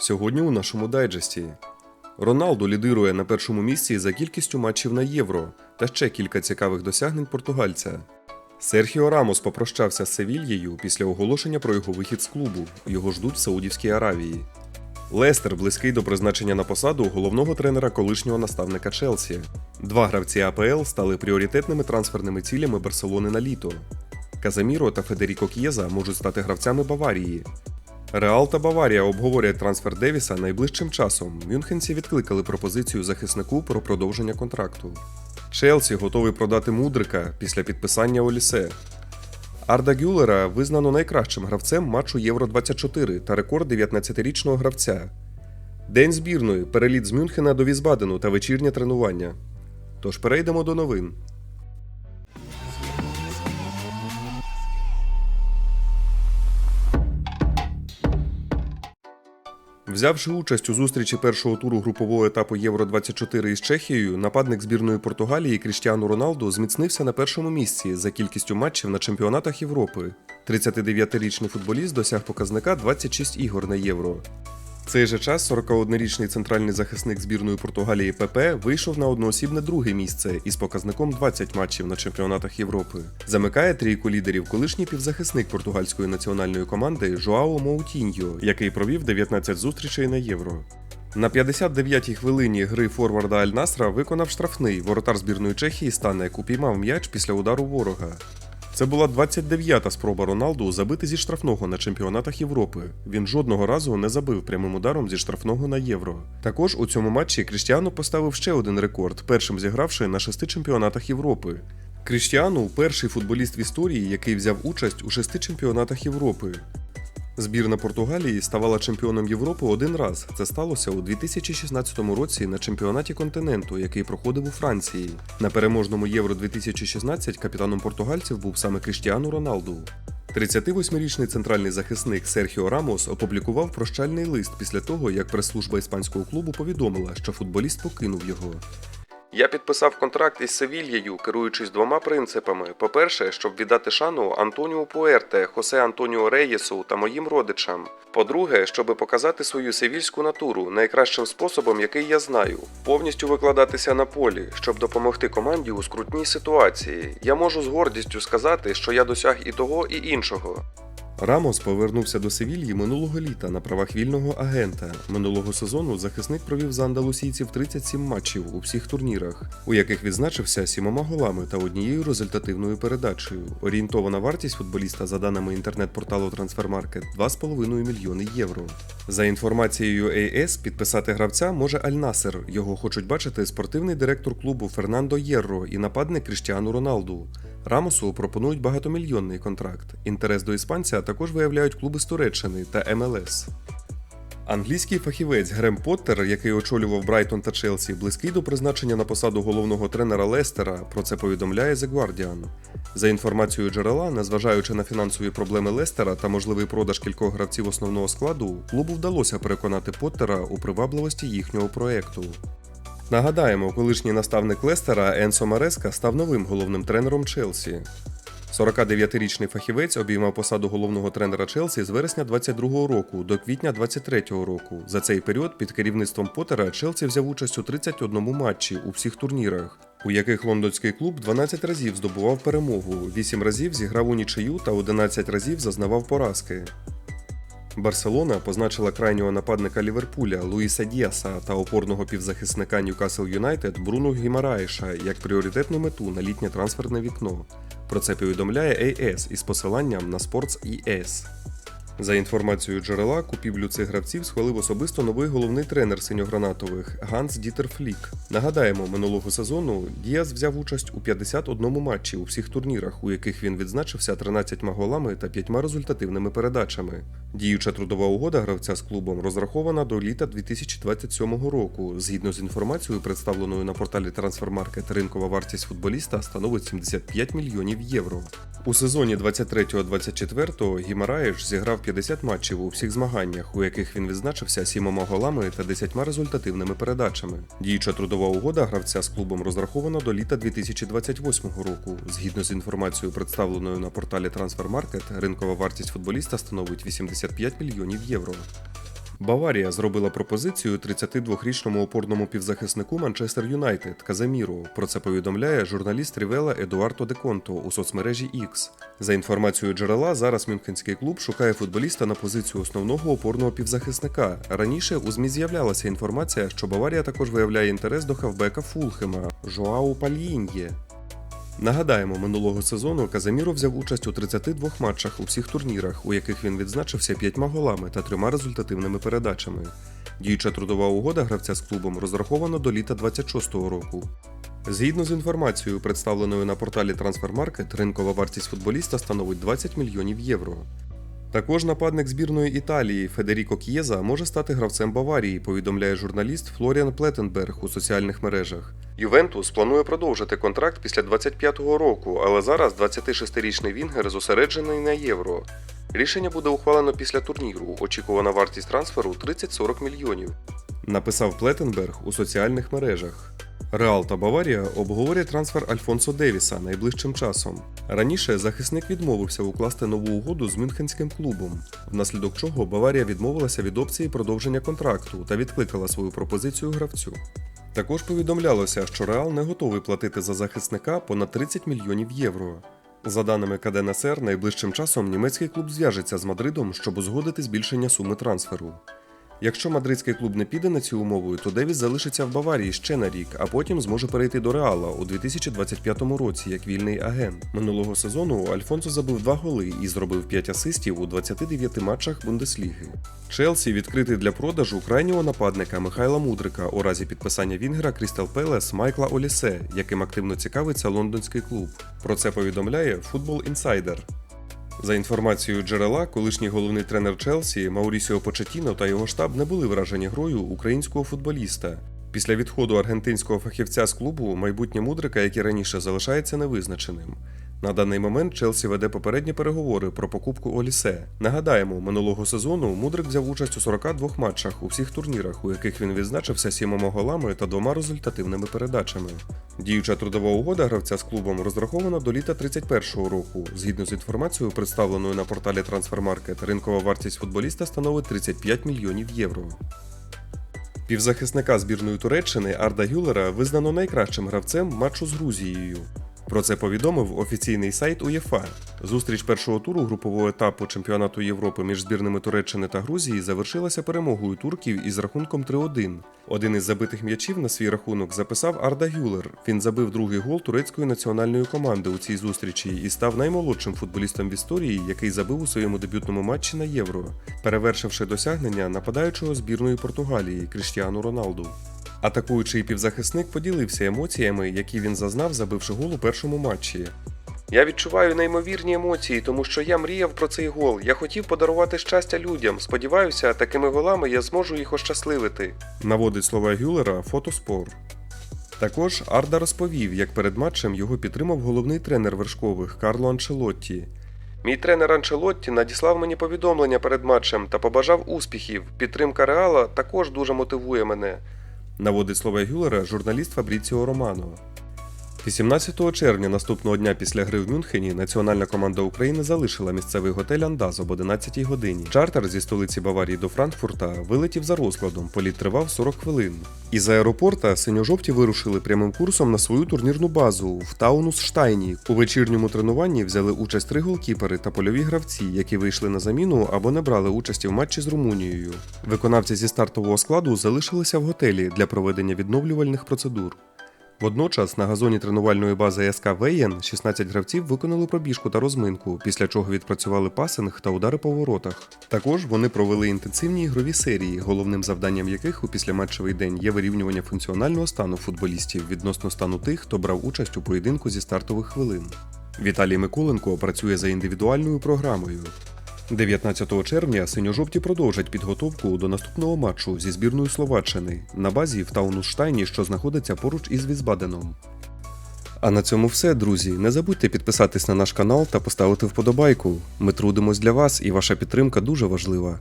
Сьогодні у нашому дайджесті. Роналду лідирує на першому місці за кількістю матчів на євро та ще кілька цікавих досягнень португальця. Серхіо Рамос попрощався з Севільєю після оголошення про його вихід з клубу. Його ждуть в Саудівській Аравії. Лестер близький до призначення на посаду головного тренера колишнього наставника Челсі. Два гравці АПЛ стали пріоритетними трансферними цілями Барселони на літо. Казаміро та Федеріко К'єза можуть стати гравцями Баварії. Реал та Баварія обговорять трансфер Девіса найближчим часом. Мюнхенці відкликали пропозицію захиснику про продовження контракту. Челсі готовий продати Мудрика після підписання Олісе. Арда Гюлера визнано найкращим гравцем матчу Євро 24 та рекорд 19-річного гравця. День збірної, переліт з Мюнхена до Візбадену та вечірнє тренування. Тож перейдемо до новин. Взявши участь у зустрічі першого туру групового етапу Євро 24 із Чехією, нападник збірної Португалії Кріштіану Роналду зміцнився на першому місці за кількістю матчів на чемпіонатах Європи. 39-річний футболіст досяг показника 26 ігор на євро. Цей же час 41-річний центральний захисник збірної Португалії ПП вийшов на одноосібне друге місце із показником 20 матчів на чемпіонатах Європи. Замикає трійку лідерів колишній півзахисник португальської національної команди Жоао Моутіньо, який провів 19 зустрічей на євро. На 59-й хвилині гри форварда Аль Насра виконав штрафний. Воротар збірної Чехії Станек упіймав м'яч після удару ворога. Це була 29-та спроба Роналду забити зі штрафного на чемпіонатах Європи. Він жодного разу не забив прямим ударом зі штрафного на євро. Також у цьому матчі Кріштіану поставив ще один рекорд, першим зігравши на шести чемпіонатах Європи. Кріштіану перший футболіст в історії, який взяв участь у шести чемпіонатах Європи. Збірна Португалії ставала чемпіоном Європи один раз. Це сталося у 2016 році на чемпіонаті континенту, який проходив у Франції. На переможному Євро 2016 капітаном португальців був саме Кріштіану Роналду. 38-річний центральний захисник Серхіо Рамос опублікував прощальний лист після того, як прес-служба іспанського клубу повідомила, що футболіст покинув його. Я підписав контракт із Севільєю, керуючись двома принципами: по-перше, щоб віддати шану Антоніу Пуерте, Хосе Антоніо Рейєсу та моїм родичам. По-друге, щоб показати свою севільську натуру найкращим способом, який я знаю, повністю викладатися на полі, щоб допомогти команді у скрутній ситуації. Я можу з гордістю сказати, що я досяг і того, і іншого. Рамос повернувся до Севільї минулого літа на правах вільного агента. Минулого сезону захисник провів за андалусійців 37 матчів у всіх турнірах, у яких відзначився сімома голами та однією результативною передачею. Орієнтована вартість футболіста за даними інтернет-порталу Transfermarkt 2,5 мільйони євро. За інформацією AS, підписати гравця може Аль Насер. Його хочуть бачити спортивний директор клубу Фернандо Єрро і нападник Кріштіану Роналду. Рамосу пропонують багатомільйонний контракт. Інтерес до іспанця також виявляють клуби з Туреччини та МЛС. Англійський фахівець Грем Поттер, який очолював Брайтон та Челсі, близький до призначення на посаду головного тренера Лестера. Про це повідомляє The Guardian. За інформацією джерела, незважаючи на фінансові проблеми Лестера та можливий продаж кількох гравців основного складу, клубу вдалося переконати Поттера у привабливості їхнього проекту. Нагадаємо, колишній наставник Лестера Енсо Мареска став новим головним тренером Челсі. 49-річний фахівець обіймав посаду головного тренера Челсі з вересня 22-го року до квітня 23-го року. За цей період під керівництвом Поттера Челсі взяв участь у 31 матчі у всіх турнірах, у яких лондонський клуб 12 разів здобував перемогу, 8 разів зіграв у нічию та 11 разів зазнавав поразки. Барселона позначила крайнього нападника Ліверпуля Луїса Діаса та опорного півзахисника Ньюкасл Юнайтед Бруно Гімараєша як пріоритетну мету на літнє трансферне вікно. Про це повідомляє AS із посиланням на Sports ES. За інформацією джерела, купівлю цих гравців схвалив особисто новий головний тренер синьогранатових Ганс Дітер Флік. Нагадаємо, минулого сезону Діас взяв участь у 51 матчі у всіх турнірах, у яких він відзначився 13 голами та 5 результативними передачами. Діюча трудова угода гравця з клубом розрахована до літа 2027 року. Згідно з інформацією, представленою на порталі Transfermarkt, ринкова вартість футболіста становить 75 мільйонів євро. У сезоні 23-24 Гімараєш зіграв 50 матчів у всіх змаганнях, у яких він відзначився сімома голами та 10 результативними передачами. Діюча трудова угода гравця з клубом розрахована до літа 2028 року. Згідно з інформацією, представленою на порталі Transfermarkt, ринкова вартість футболіста становить 85 мільйонів євро. Баварія зробила пропозицію 32-річному опорному півзахиснику Манчестер Юнайтед Казаміру. Про це повідомляє журналіст Рівела Едуардо Деконто у соцмережі X. За інформацією джерела, зараз мюнхенський клуб шукає футболіста на позицію основного опорного півзахисника. Раніше у ЗМІ з'являлася інформація, що Баварія також виявляє інтерес до хавбека Фулхема Жоау Пальїньє. Нагадаємо, минулого сезону Казаміро взяв участь у 32 матчах у всіх турнірах, у яких він відзначився п'ятьма голами та трьома результативними передачами. Діюча трудова угода гравця з клубом розрахована до літа 26-го року. Згідно з інформацією, представленою на порталі Transfermarket, ринкова вартість футболіста становить 20 мільйонів євро. Також нападник збірної Італії Федеріко К'єза може стати гравцем Баварії, повідомляє журналіст Флоріан Плетенберг у соціальних мережах. Ювентус планує продовжити контракт після 25-го року, але зараз 26-річний Вінгер зосереджений на євро. Рішення буде ухвалено після турніру. Очікувана вартість трансферу 30-40 мільйонів. Написав Плетенберг у соціальних мережах. Реал та Баварія обговорять трансфер Альфонсо Девіса найближчим часом. Раніше захисник відмовився укласти нову угоду з мюнхенським клубом, внаслідок чого Баварія відмовилася від опції продовження контракту та відкликала свою пропозицію гравцю. Також повідомлялося, що Реал не готовий платити за захисника понад 30 мільйонів євро. За даними КДНСР, найближчим часом німецький клуб зв'яжеться з Мадридом, щоб узгодити збільшення суми трансферу. Якщо мадридський клуб не піде на цю умову, то Девіс залишиться в Баварії ще на рік, а потім зможе перейти до Реала у 2025 році як вільний агент. Минулого сезону Альфонсо забив два голи і зробив 5 асистів у 29 матчах Бундесліги. Челсі відкритий для продажу крайнього нападника Михайла Мудрика у разі підписання Вінгера Крістал Пелес Майкла Олісе, яким активно цікавиться лондонський клуб. Про це повідомляє Football Insider. За інформацією джерела, колишній головний тренер Челсі Маурісіо Почетіно та його штаб не були вражені грою українського футболіста. Після відходу аргентинського фахівця з клубу майбутнє мудрика, як і раніше, залишається невизначеним. На даний момент Челсі веде попередні переговори про покупку Олісе. Нагадаємо, минулого сезону Мудрик взяв участь у 42 матчах у всіх турнірах, у яких він відзначився сімома голами та двома результативними передачами. Діюча трудова угода гравця з клубом розрахована до літа 31-го року. Згідно з інформацією, представленою на порталі Transfermarkt, ринкова вартість футболіста становить 35 мільйонів євро. Півзахисника збірної Туреччини Арда Гюлера визнано найкращим гравцем матчу з Грузією. Про це повідомив офіційний сайт УЄФА. Зустріч першого туру групового етапу чемпіонату Європи між збірними Туреччини та Грузії завершилася перемогою турків із рахунком 3-1. Один із забитих м'ячів на свій рахунок записав Арда Гюлер. Він забив другий гол турецької національної команди у цій зустрічі і став наймолодшим футболістом в історії, який забив у своєму дебютному матчі на євро, перевершивши досягнення нападаючого збірної Португалії Кріштіану Роналду. Атакуючий півзахисник поділився емоціями, які він зазнав, забивши гол у першому матчі. Я відчуваю неймовірні емоції, тому що я мріяв про цей гол. Я хотів подарувати щастя людям. Сподіваюся, такими голами я зможу їх ощасливити. Наводить слова Гюлера фотоспор. Також Арда розповів, як перед матчем його підтримав головний тренер вершкових Карло Анчелотті. Мій тренер Анчелотті надіслав мені повідомлення перед матчем та побажав успіхів. Підтримка Реала також дуже мотивує мене. Наводить слова Гюлера журналіст Фабріціо Романо. 18 червня наступного дня після гри в Мюнхені національна команда України залишила місцевий готель Андаз об 11 годині. Чартер зі столиці Баварії до Франкфурта вилетів за розкладом. Політ тривав 40 хвилин. Із аеропорта синьо-жовті вирушили прямим курсом на свою турнірну базу в Таунус-Штайні. У вечірньому тренуванні взяли участь три голкіпери та польові гравці, які вийшли на заміну або не брали участі в матчі з Румунією. Виконавці зі стартового складу залишилися в готелі для проведення відновлювальних процедур. Водночас на газоні тренувальної бази СК Веєн 16 гравців виконали пробіжку та розминку, після чого відпрацювали пасинг та удари по воротах. Також вони провели інтенсивні ігрові серії, головним завданням яких у післяматчевий день є вирівнювання функціонального стану футболістів відносно стану тих, хто брав участь у поєдинку зі стартових хвилин. Віталій Миколенко працює за індивідуальною програмою. 19 червня синьо-жовті продовжать підготовку до наступного матчу зі збірною Словаччини на базі в Таунуштайні, що знаходиться поруч із Візбаденом. А на цьому все, друзі. Не забудьте підписатись на наш канал та поставити вподобайку. Ми трудимось для вас, і ваша підтримка дуже важлива.